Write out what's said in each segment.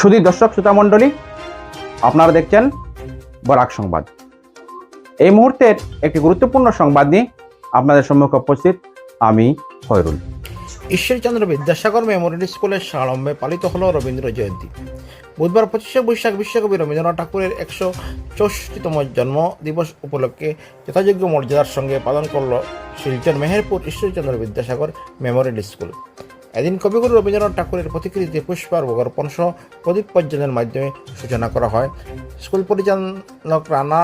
শুধু দর্শক, শ্রোতা মণ্ডলী, আপনারা দেখছেন বরাক সংবাদ। এই মুহূর্তের একটি গুরুত্বপূর্ণ সংবাদ নিয়ে আপনাদের সম্মুখে উপস্থিত আমি হয়রুল ঈশ্বরচন্দ্র বিদ্যাসাগর মেমোরিয়াল স্কুলের সাড়ম্বে পালিত হল রবীন্দ্র জয়ন্তী। বুধবার পঁচিশে বৈশাখ বিশ্বকবি রবীন্দ্রনাথ ঠাকুরের একশো চৌষট্টিতম জন্ম দিবস উপলক্ষে যথাযোগ্য মর্যাদার সঙ্গে পালন করল শিলচর মেহেরপুর ঈশ্বরচন্দ্র বিদ্যাসাগর মেমোরিয়াল স্কুল। এদিন কবিগুরু রবীন্দ্রনাথ ঠাকুরের প্রতিকৃতিতে পুষ্পার্ঘ অর্পণ সহ প্রদীপ পর্যনের মাধ্যমে সূচনা করা হয়। স্কুল পরিচালক রানা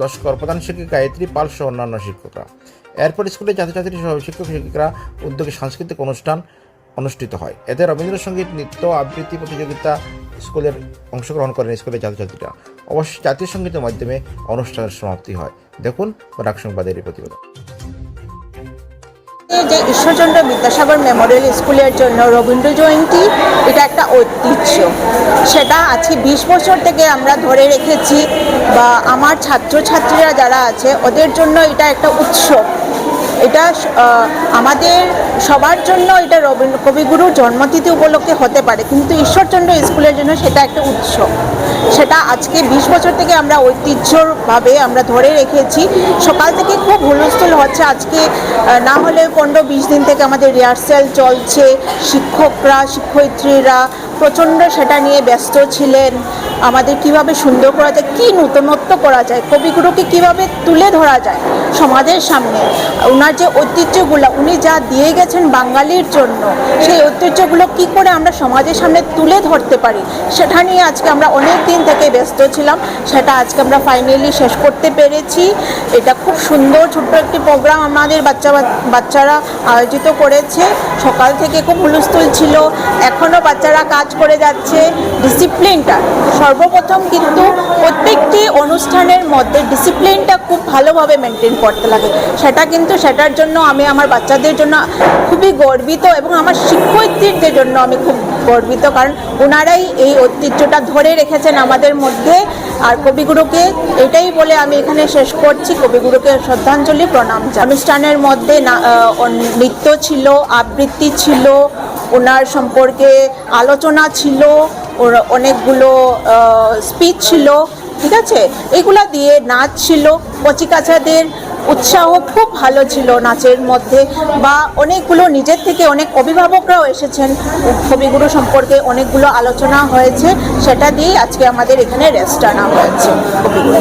লস্কর, প্রধান শিক্ষিকা গায়ত্রী পাল সহ অন্যান্য শিক্ষকরা। এরপর স্কুলের ছাত্রছাত্রী সহ শিক্ষক শিক্ষিকারা উদ্যোগে সাংস্কৃতিক অনুষ্ঠান অনুষ্ঠিত হয়। এতে রবীন্দ্রসঙ্গীত নৃত্য, আবৃত্তি প্রতিযোগিতা স্কুলের অংশগ্রহণ করেন স্কুলের ছাত্রছাত্রীরা। অবশ্যই জাতীয় সঙ্গীতের মাধ্যমে অনুষ্ঠানের সমাপ্তি হয়। দেখুন ডাক সংবাদের প্রতিবেদন। যে ঈশ্বরচন্দ্র বিদ্যাসাগর মেমোরিয়াল স্কুলের জন্য রবীন্দ্র জয়ন্তী, এটা একটা ঐতিহ্য। সেটা আজকে বিশ বছর থেকে আমরা ধরে রেখেছি বা আমার ছাত্রছাত্রীরা যারা আছে, ওদের জন্য এটা একটা উৎসব। এটা আমাদের সবার জন্য এটা রবীন্দ্র কবিগুরুর জন্মতিথি উপলক্ষে হতে পারে, কিন্তু ঈশ্বরচন্দ্র স্কুলের জন্য সেটা একটা উৎসব। সেটা আজকে বিশ বছর থেকে আমরা ঐতিহ্যভাবে আমরা ধরে রেখেছি। সকাল থেকে খুব হুলস্থুল হচ্ছে আজকে না হলে পনেরো বিশ দিন থেকে আমাদের রিহার্সেল চলছে। শিক্ষকরা, শিক্ষয়িত্রীরা প্রচণ্ড সেটা নিয়ে ব্যস্ত ছিলেন। আমাদের কীভাবে সুন্দর করা যায়, কী নূতনত্ব করা যায়, কবিগুরুকে কীভাবে তুলে ধরা যায় সমাজের সামনে ওনার যে ঐতিহ্যগুলো, উনি যা দিয়ে গেছেন বাঙালির জন্য, সেই ঐতিহ্যগুলো কি করে আমরা সমাজের সামনে তুলে ধরতে পারি, সেটা নিয়ে আজকে আমরা অনেক দিন থেকে ব্যস্ত ছিলাম, সেটা আজকে আমরা ফাইনালি শেষ করতে পেরেছি। এটা খুব সুন্দর, ছোট্ট একটি প্রোগ্রাম আমাদের বাচ্চা বাচ্চারা আয়োজিত করেছে। সকাল থেকে খুব হুলস্থুল ছিল এখনও বাচ্চারা কাজ করে যাচ্ছে ডিসিপ্লিনটা সর্বপ্রথম কিন্তু প্রত্যেকটি অনুষ্ঠানের মধ্যে ডিসিপ্লিনটা খুব ভালোভাবে মেনটেন করতে লাগে। সেটা কিন্তু সেটার জন্য আমি আমার বাচ্চাদের জন্য খুবই গর্বিত এবং আমার শিক্ষয়িত্রীদের জন্য আমি খুব গর্বিত। কারণ ওনারাই এই ঐতিহ্যটা ধরে রেখেছেন আমাদের মধ্যে। আর কবিগুরুকে এটাই বলে আমি এখানে শেষ করছি। কবিগুরুকে শ্রদ্ধাঞ্জলি, প্রণাম অনুষ্ঠানের মধ্যে নৃত্য ছিল, আবৃত্তি ছিল ওনার সম্পর্কে আলোচনা ছিল, ওর অনেকগুলো স্পিচ ছিল, ঠিক আছে? এগুলা দিয়ে নাচ ছিল। কচিকাছাদের উৎসাহ খুব ভালো ছিল নাচের মধ্যে বা অনেকগুলো নিজের থেকে অনেক অভিভাবকরাও এসেছেন। কবিগুরু সম্পর্কে অনেকগুলো আলোচনা হয়েছে, সেটা দিয়েই আজকে আমাদের এখানে রেস্ট আনা হয়েছে কবিগুরু।